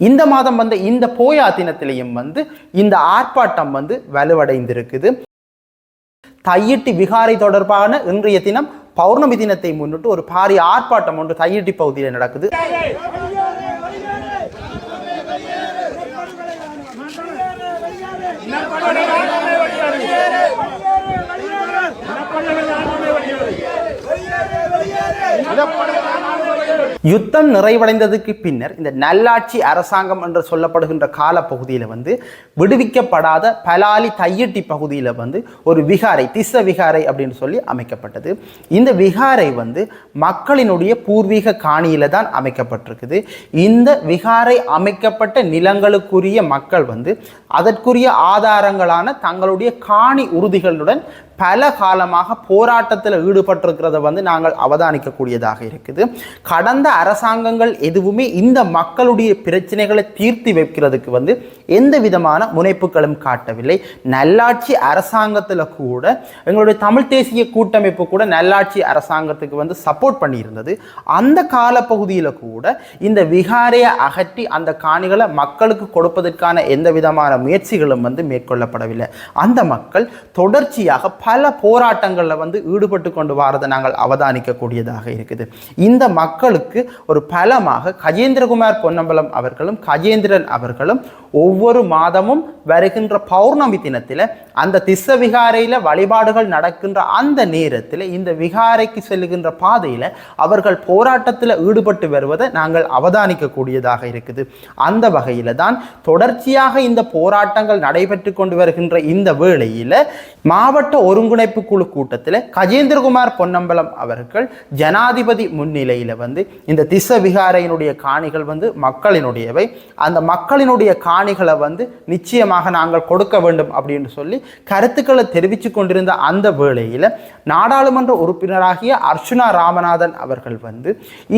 இந்த மாதம் வந்த இந்த போயா தினத்திலையும் வந்து இந்த ஆர்ப்பாட்டம் வந்து வலுவடைந்திருக்குது தையிட்டி விகாரை தொடர்பான இன்றைய தினம் பௌர்ணமி தினத்தை முன்னிட்டு ஒரு பாரிய ஆர்ப்பாட்டம் ஒன்று தையிட்டி பகுதியில் நடக்குது யுத்தம் நிறைவடைந்ததுக்கு பின்னர் இந்த நல்லாட்சி அரசாங்கம் என்று சொல்லப்படுகின்ற காலப்பகுதியில் வந்து விடுவிக்கப்படாத பலாலி தையட்டி பகுதியில் வந்து ஒரு விகாரை திச விகாரை அப்படின்னு சொல்லி அமைக்கப்பட்டது. இந்த விகாரை வந்து மக்களினுடைய பூர்வீக காணியில் தான் அமைக்கப்பட்டிருக்குது. இந்த விகாரை அமைக்கப்பட்ட நிலங்களுக்குரிய மக்கள் வந்து அதற்குரிய ஆதாரங்களான தங்களுடைய காணி உறுதிகளுடன் பல காலமாக போராட்டத்தில் ஈடுபட்டிருக்கிறத வந்து நாங்கள் அவதானிக்கக்கூடியதாக இருக்குது. கடந்த அரசாங்கங்கள் எதுவுமே இந்த மக்களுடைய பிரச்சனைகளை தீர்த்து வைக்கிறதுக்கு வந்து எந்த விதமான முனைப்புகளும் காட்டவில்லை. நல்லாட்சி அரசாங்கத்தில் கூட எங்களுடைய தமிழ் தேசிய கூட்டமைப்பு கூட நல்லாட்சி அரசாங்கத்துக்கு வந்து சப்போர்ட் பண்ணியிருந்தது. அந்த காலப்பகுதியில் கூட இந்த விகாரையை அகற்றி அந்த காணிகளை மக்களுக்கு கொடுப்பதற்கான எந்த விதமான முயற்சிகளும் வந்து மேற்கொள்ளப்படவில்லை. அந்த மக்கள் தொடர்ச்சியாக பல போராட்டங்களில் வந்து ஈடுபட்டு கொண்டு வரதை நாங்கள் அவதானிக்கக்கூடியதாக இருக்குது. இந்த மக்களுக்கு ஒரு பலமாக கஜேந்திரகுமார் பொன்னம்பலம் அவர்களும் கஜேந்திரன் அவர்களும் ஒவ்வொரு மாதமும் வருகின்ற பௌர்ணமி தினத்தில் அந்த திச விகாரையில் வழிபாடுகள் நடக்கின்ற அந்த நேரத்தில் இந்த விகாரைக்கு செல்கின்ற பாதையில் அவர்கள் போராட்டத்தில் ஈடுபட்டு வருவதை நாங்கள் அவதானிக்கக்கூடியதாக இருக்குது. அந்த வகையில் தான் தொடர்ச்சியாக இந்த போராட்டங்கள் நடைபெற்று கொண்டு வருகின்ற இந்த வேளையில் மாவட்ட ஒரு ஒருங்கிணைப்பு குழு கூட்டத்தில் கஜேந்திரகுமார் பொன்னம்பலம் அவர்கள் ஜனாதிபதி முன்னிலையில் வந்து இந்த திச விகாரையினுடைய காணிகள் வந்து மக்களினுடையவை. அந்த மக்களினுடைய காணிகளை வந்து நிச்சயமாக நாங்கள் கொடுக்க வேண்டும் அப்படின்னு சொல்லி கருத்துக்களை தெரிவித்து கொண்டிருந்த அந்த வேளையில் நாடாளுமன்ற உறுப்பினராகிய அர்ச்சுனா ராமநாதன் அவர்கள் வந்து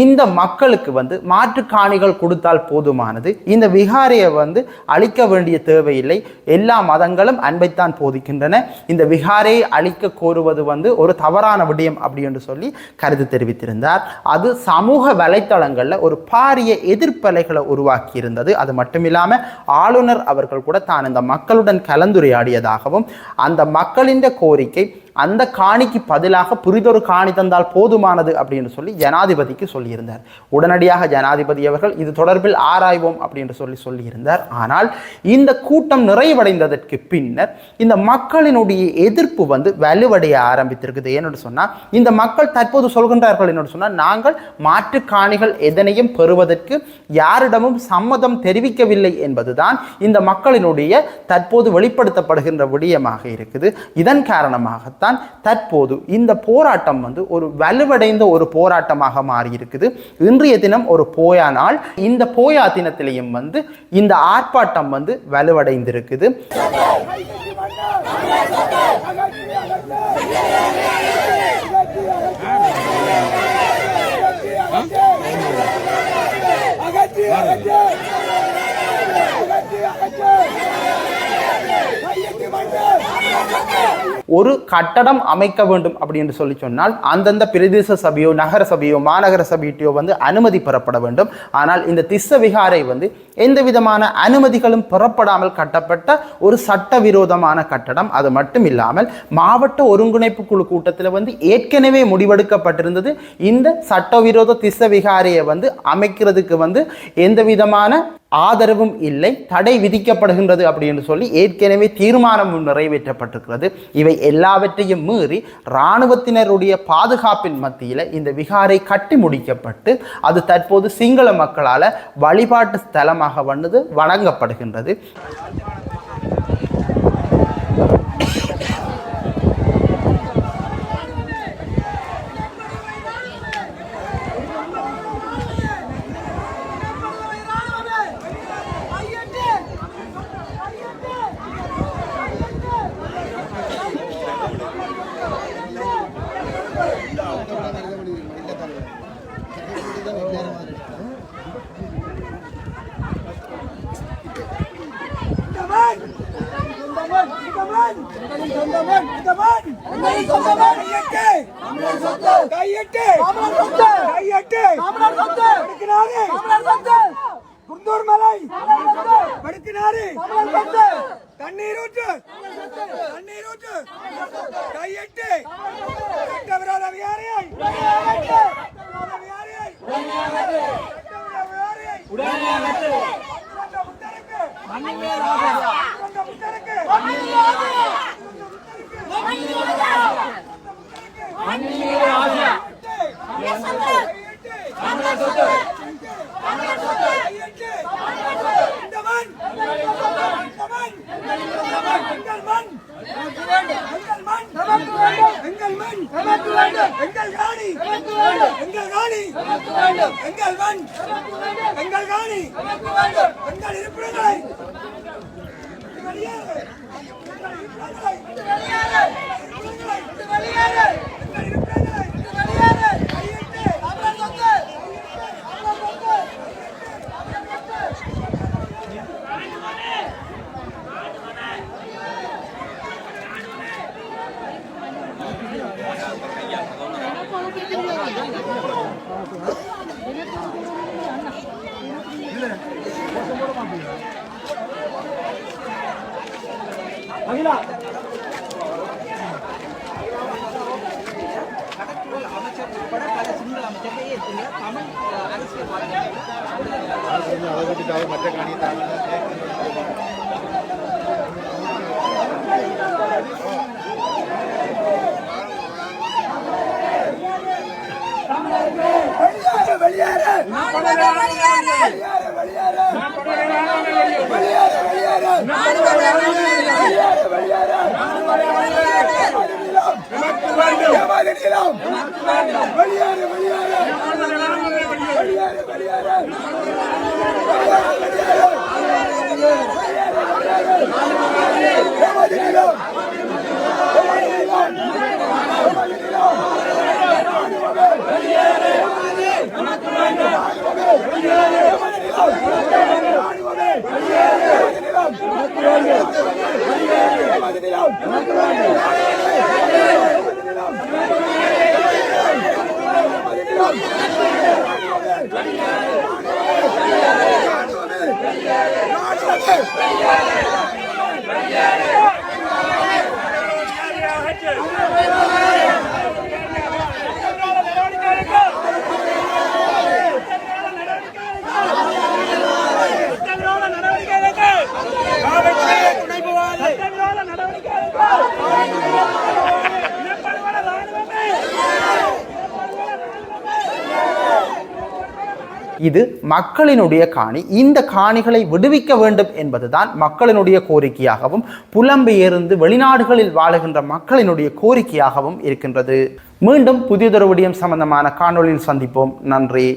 இந்த மக்களுக்கு வந்து மாற்று காணிகள் கொடுத்தால் போதுமானது. இந்த விகாரையை வந்து அழிக்க வேண்டிய தேவையில்லை. எல்லா மதங்களும் அன்பைத்தான் போதிக்கின்றன. இந்த விகாரையை அழிக்க கோருவது வந்து ஒரு தவறான விடயம் அப்படி என்று சொல்லி கருத்து தெரிவித்திருந்தார். அது சமூக வலைத்தளங்களில் ஒரு பாரிய எதிர்ப்பலைகளை உருவாக்கி இருந்தது அது மட்டும் இல்லாமல் ஆளுநர் அவர்கள் கூட தான் இந்த மக்களுடன் கலந்துரையாடியதாகவும் அந்த மக்களின் கோரிக்கை அந்த காணிக்கு பதிலாக புரிதொரு காணி தந்தால் போதுமானது அப்படின்னு சொல்லி ஜனாதிபதிக்கு சொல்லியிருந்தார். உடனடியாக ஜனாதிபதி அவர்கள் இது தொடர்பில் ஆராய்வோம் அப்படின்னு சொல்லி சொல்லியிருந்தார். ஆனால் இந்த கூட்டம் நிறைவடைந்ததற்கு பின்னர் இந்த மக்களினுடைய எதிர்ப்பு வந்து வலுவடைய ஆரம்பித்திருக்குது. ஏன்னு சொன்னால் இந்த மக்கள் தற்போது சொல்கின்றார்கள் என்னோட சொன்னால் நாங்கள் மாற்று காணிகள் எதனையும் பெறுவதற்கு யாரிடமும் சம்மதம் தெரிவிக்கவில்லை என்பதுதான் இந்த மக்களினுடைய தற்போது வெளிப்படுத்தப்படுகின்ற விடயமாக இருக்குது. இதன் காரணமாகத்தான் தற்போது இந்த போராட்டம் வந்து ஒரு வலுவடைந்த ஒரு போராட்டமாக மாறி இருக்குது இன்றைய தினம் ஒரு போயா நாள் இந்த போயா தினத்திலையும் வந்து இந்த ஆர்ப்பாட்டம் வந்து வலுவடைந்திருக்குது அகற்றி அகற்றி அகற்றி கையெட்டி மண்ணு ஒரு கட்டடம் அமைக்க வேண்டும் அப்படின்னு சொல்லி சொன்னால் அந்தந்த பிரதேச சபையோ நகர சபையோ மாநகர சபையிட்டோ வந்து அனுமதி பெறப்பட வேண்டும். ஆனால் இந்த திஸ்ஸ விகாரை வந்து எந்த விதமான அனுமதிகளும் பெறப்படாமல் கட்டப்பட்ட ஒரு சட்டவிரோதமான கட்டடம். அது மட்டும் இல்லாமல் மாவட்ட ஒருங்கிணைப்பு குழு கூட்டத்தில் வந்து ஏற்கனவே முடிவெடுக்கப்பட்டிருந்தது. இந்த சட்டவிரோத திசவிகாரியை விகாரையை வந்து அமைக்கிறதுக்கு வந்து எந்த விதமான ஆதரவும் இல்லை. தடை விதிக்கப்படுகின்றது அப்படின்னு சொல்லி ஏற்கனவே தீர்மானம் நிறைவேற்றப்பட்டிருக்கிறது. இவை எல்லாவற்றையும் மீறி இராணுவத்தினருடைய பாதுகாப்பின் மத்தியில் இந்த விகாரை கட்டி முடிக்கப்பட்டு அது தற்போது சிங்கள மக்களால் வழிபாட்டு ஸ்தலம் ஸ்தலமாக வந்தது வணங்கப்படுகின்றது சொந்தமன் சொந்தமன் சொந்தமன் சொந்தமன் சொந்தமன் சொந்தமன் சொந்தமன் கையெட்டு. தமிழர் சொத்து கையெட்டு. தமிழர் சொத்து கையெட்டு. தமிழர் சொத்து எடுக்கிறாரு தமிழர் சொத்து குந்தூர் மலை. படுத்தினாரு தண்ணீர் ஊற்று தண்ணீர் ஊற்று கையெட்டு சட்டவிரோத விகாரியை சட்டவிரோத விகாரியை சட்டவிரோத விகாரியை சுரண்ட முத்தருக்கு சுரண்ட முத்தருக்கு எங்கள் இருப்பிடங்களை வெளியேறு உட்பட பல சிங்கள அமைச்சர்கள் ஏற்றுங்க தமிழ் அஹ், அரசியல்வாதிகள் வெளியேறு வெளியேறு வெளியேறு வெளியேறு வெளியேறு. வெளியேறு Hey! Yeah. இது மக்களினுடைய காணி. இந்த காணிகளை விடுவிக்க வேண்டும் என்பதுதான் மக்களினுடைய கோரிக்கையாகவும் புலம்பெயர்ந்து வெளிநாடுகளில் வாழுகின்ற மக்களினுடைய கோரிக்கையாகவும் இருக்கின்றது. மீண்டும் புதியதொரு விடயம் சம்பந்தமான காணொலியில் சந்திப்போம். நன்றி.